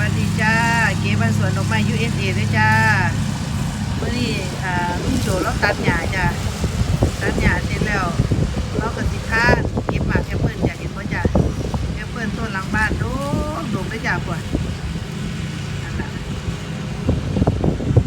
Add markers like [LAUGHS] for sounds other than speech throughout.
วัสดีจ้า เก๋บ้านสวนดอกไม้ USA ด้วยจ้าวันนี้อ่าลุงโจเราตัดหญ้าจ้าตัดหญ้าเสร็จแล้วเราก็สิพาเก็บหมากแอปเปิ้ลจ้าเห็นบ่จ้าแอปเปิ้ลต้นหลังบ้านโดกโดกได้จ้าปวดนั่นล่ะ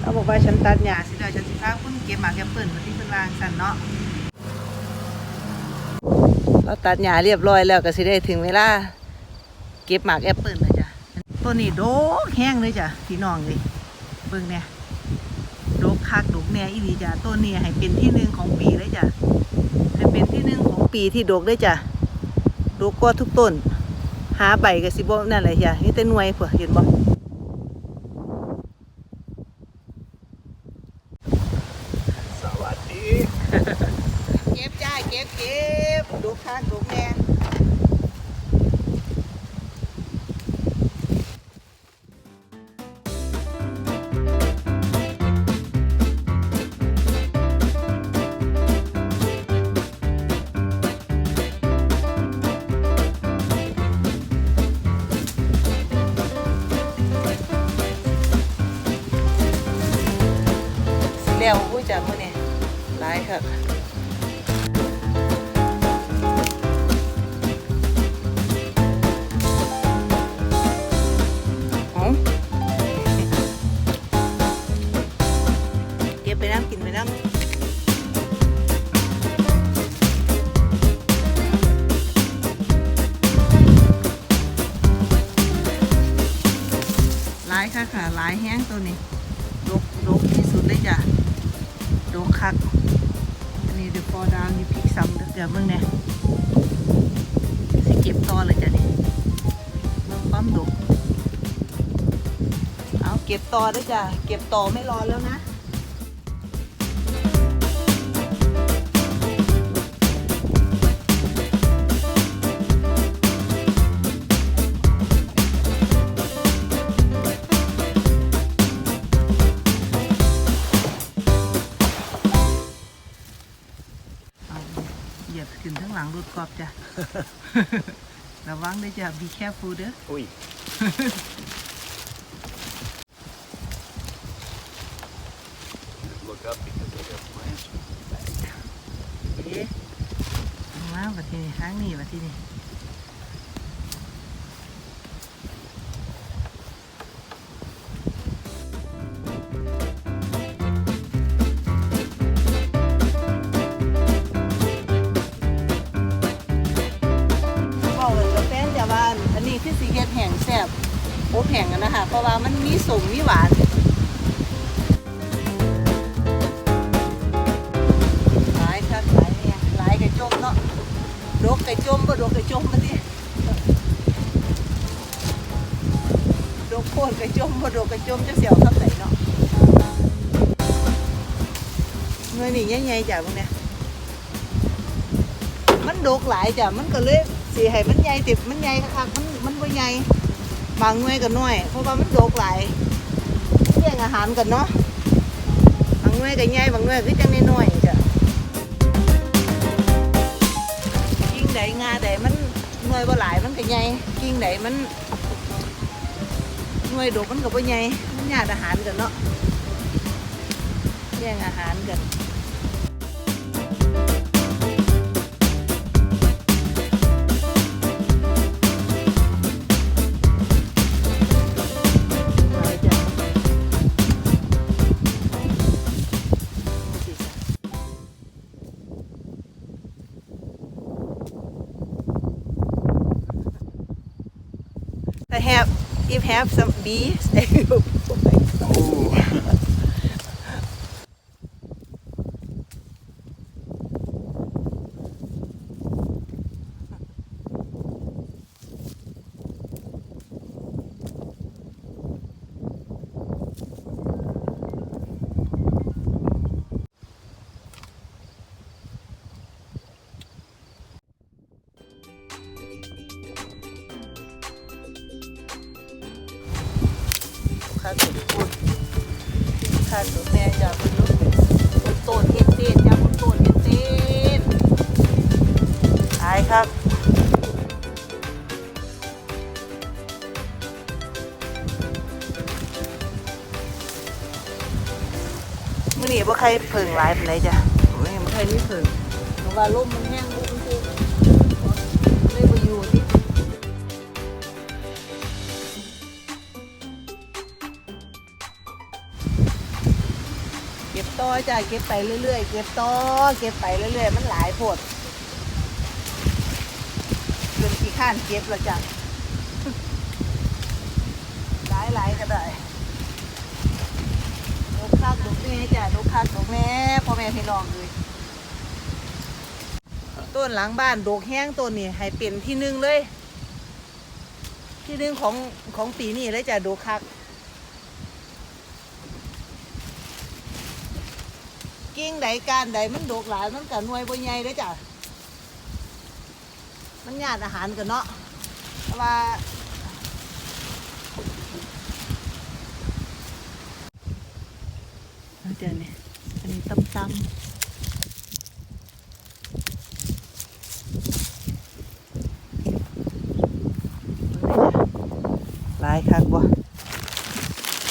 เราบอกว่าฉันตัดหญ้าสิแล้วฉันสิพาคุณเก็บหมากแอปเปิ้ลมาที่เพิ่นวางสั่นเนาะเราตัดหญ้าเรียบร้อยแล้วก็สิได้ถึงเวลาเก็บหมากแอปเปิลนะจ้ะ ต้นนี้โดกแห้งเลยจ้ะพี่น้องเลยเบิ่งเนี่ยโดกคักโดกแหน่อีหลีจ้ะต้นนี้ให้เป็นที่หนึ่งของปีเลยจ้ะให้เป็นที่หนึ่งของปีที่โดกได้จ้ะโดกกว่าทุกต้น หาใบก็สิบ่นั่นแหละจ้ะนี่แต่หน่วยเผื่อเห็นบ่สวัสดี เก็บจ้าเก็บเก็บโดกคักโดกแห ครับเอาเก็บไปน้ำกินไปน้ำหลายค่ะค่ะหลายแห้งตัวนี้ดกดกที่สุดเลยจ้ะดกคัก เดี๋ยวพอดาวนี่พริกซ้ำเดี๋ยวเบิ่งเนี่ยสิเก็บต่อเลยจ้ะนี่เบิ่งความดกเอาเก็บต่อด้วยจ้ะเก็บต่อไม่รอแล้วนะ ระวังด้วยจ้ะ be careful เด้อ Ui. Look up because I got plants. เอ๊ะมาบัดทีนี้ห้างนี่บัดทีนี้ บแห้งอะนะคะ เพราะว่ามันมีสมมีหวานหลายครับหลายเนี่ยหลายกระจมเนาะดกกระจมบ่ดกกระจมมาดิดกโคตรกระจมบ่ดกกระจมจะเสียวคำไหนเนาะเงินนี่ใหญ่ๆจ้ะพวกเนี้ยมันดกหลายจ้ะมันก็เลยสิให้มันใหญ่ติดมันใหญ่คักมันมันบ่ใหญ่ บางหน่วยก็น้อย เพราะว่ามันดกหลายแย่งอาหารกันเนาะบางหน่วยก็ใหญ่บางหน่วยก็จังน้อยๆจ้ะกิ่งใดงาใดมันหน่วยบ่หลายมันก็ใหญ่กิ่งใดมันหน่วยดกมันก็บ่ใหญ่มันญาติอาหารกันเนาะแย่งอาหารกัน have if have some bees [LAUGHS] มื่อนี้ว่าใครเพิ่งหลายปานใดจ้ะโอ้ยมันใครนี่เพิ่งเพราะว่าลมมันแห้งลมมันคือเลยบ่อยู่ที่เก็บต่อจ้ะเก็บไปเรื่อยๆ เก็บต่อเก็บไปเรื่อยๆ มันหลายโพดจนขี้ข้านเก็บแล้วจ้ะหลายๆก็ได้ คักดกแม่จ้ะดกคักดกแม่พ่อแม่พี่น้องเลยต้นหลังบ้านดกแห้งต้นนี่ให้เป็นที่หนึ่งเลย ที่หนึ่งของของปีนี้เลยจ้ะดกคักกิ่งใดการใดมันดกหลายมันกัหน่วยบ่ใหญ่เลยจ้ะมันญาติอาหารกันเนาะเพราะว่า เดี๋ยวนี้อันนี้ตำตำลายคักบ่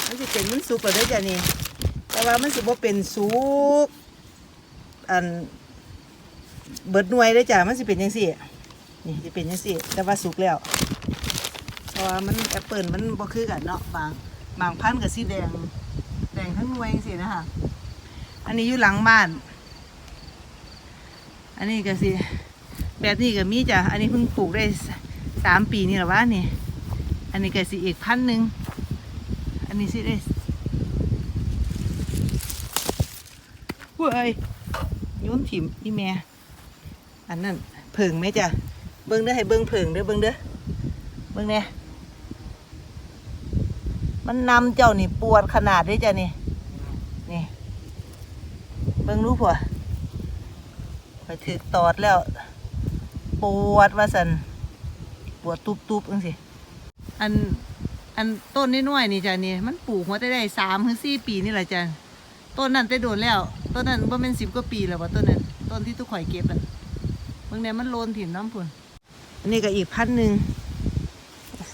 มันสิเป็นมันสุกแล้วเด้อจ้ะนี่แต่ว่ามันสิบ่เป็นสุกอันเบิดหน่วยเด้อจ้ะมันสิเป็นจังซี่นี่สิเป็นจังซี่แต่ว่าสุกแล้วเพราะว่ามันแอปเปิลมันบ่คือกันเนาะบางบางพันธุ์ก็สีแดงแด งทั้งหน่วยจังซี่นะคะอันนี้อยู่หลังบ้าน อันนี้ก็สิ แบบนี้ก็มีจ้ะ อันนี้เพิ่งปลูกได้สามปีนี่หละวะนี่ อันนี้ก็สิอีกพันหนึ่ง อันนี้สิได้เว้ยโยนถิ่มอีแม่อันนั้นเผิงไหมจ้ะ เบิ้งเด้อให้เบิ้งเผิงเด้อเบิ้งเด้อ เบิ้งเนี่ย มันนำเจ้านี่ปวดขนาดด้อจ้ะนี่ นี่ เบิ่งรู้ผัวไปถึกตอดแล้ว ปวดว่าสันปวดตุบตุบจังสิอันอันต้นน้อยนี่จ้ะนี่ มันปลูกมาได้ได้สามถึงสี่ปีนี่แหละจ้ะต้นนั้นได้โดนแล้ว ต้นนั้นว่าเป็นสิบกว่าปีแล้วว่าต้นนั้นต้นที่ทุกข่อยเก็บอะเมื่อนี้มันโลนถิ่นน้ำพุ่นอันนี้ก็อีกพันหนึ่ง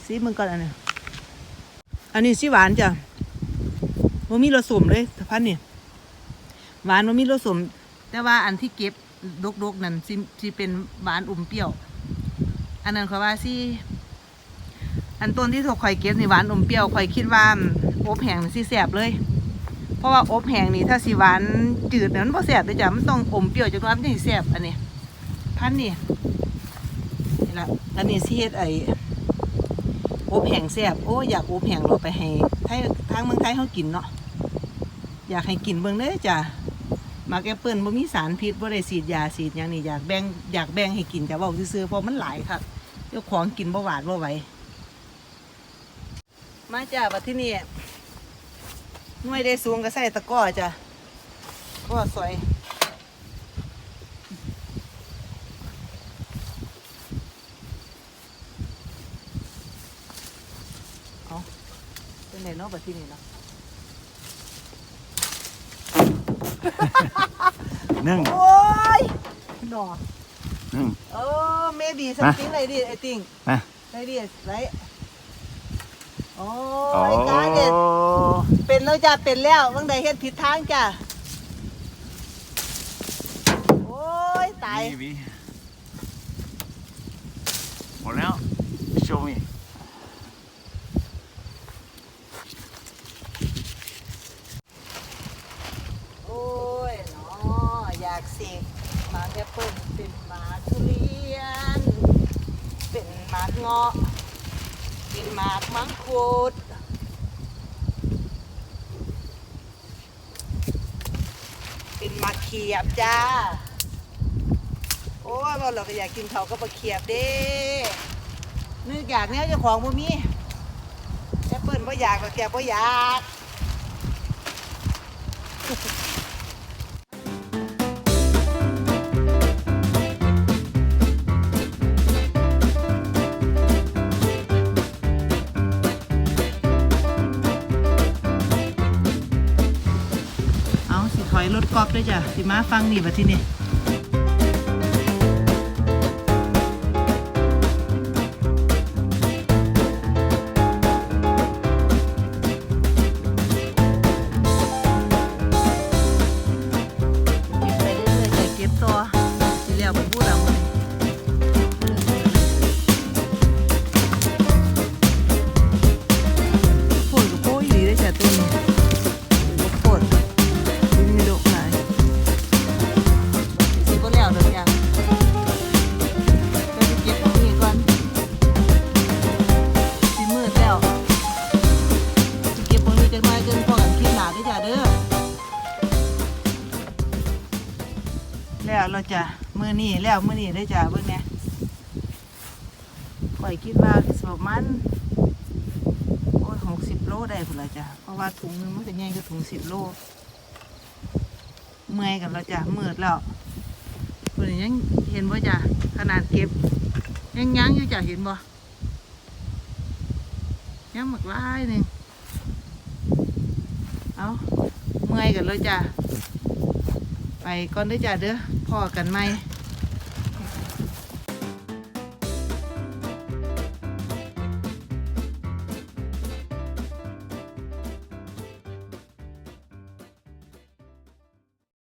ซีมึงก่อนอันนี้ อันนี้สีหวานจ้ะว่ามีรสสมเลยพันนี่หวานมันมีรสสม แต่ว่าอันที่เก็บดกๆนั่นสิสิเป็นหวานอมเปรี้ยว อันนั้นเขาว่าสิอันต้นที่ถูกข่อยเก็บนี่หวานอมเปรี้ยวข่อยคิดว่าอบแห้งนี่สิแสบเลย เพราะว่าอบแห้งนี่ถ้าสิหวานจืดเนี่ยมันบ่แสบเลยจ้ะมันต้องอมเปรี้ยวจังว่ามันถึงแสบอันนี้ พันนี่นี่ละอันนี้สิเฮ็ดไอ อบแห้งแสบโอ้อยากอบแห้งเราไปให้ไทยทางเมืองไทยเขากินเนาะอยากให้กินเบิ่งเด้อจ้ะมากแอปเปิ้ลบ่มีสารพิษบ่ได้ฉีดยาฉีดหยังนี่อยากแบ่งอยากแบ่งให้กินจ้ะเว้าซื่อๆเพราะมันหลายครับเจ้าของกินบ่หวาดบ่ไหวมาจ้ะบัดที่นี่หน่วยได้สูงก็ใส่ตะก้อจ้ะก็สวยเอา เป็นไงเนาะบัดที่นี่เนาะนึ่งโอ้ยหนอนึ่งเออ maybe something like this I think มา like this right โอ้โอ้ยกาเด็ดเป็นแล้วจ้ะเป็นแล้วบางใดเฮ็ดผิดทางจ้ะโอ้ยตาย Maybe หมดแล้ว show me โอ้ยเนาะอยากสิหมากแอปเปิ้ลเป็นหมากทุเรียน เป็นหมากเงาะ เป็นหมากมังคุดเป็นหมากเขียบจ้า โอ้ยเราเราก็อยากกินเขาก็มาเขียบเด้นึกอยากเนี้ยเจ้าของบ่มีแอปเปิ้ลบ่อยากก็แกบ่อยาก ด้วยจ้ะสิมาฟังนี่บัดที่นี่ มือนี่แล้วมือนี่ได้จ้ะเบิ่งเนี่ยข่อยคิดว่าสิประมาณโอ้ยหกสิบโลได้พุ่นละจ้ะเพราะว่าถุงนึงมันจะใหญ่กว่าถุงสิบโลเมื่อยกันแล้วจ้ะมืดแล้วคนนี้ยังเห็นบ่จ้ะขนาดเก็บยังยั้งอยู่จ้ะเห็นบ่ยังหมักลายหนึ่งเอาเมื่อยกันแล้วจ้ะไปก่อนเด้จ้ะเด้อพอกันไหม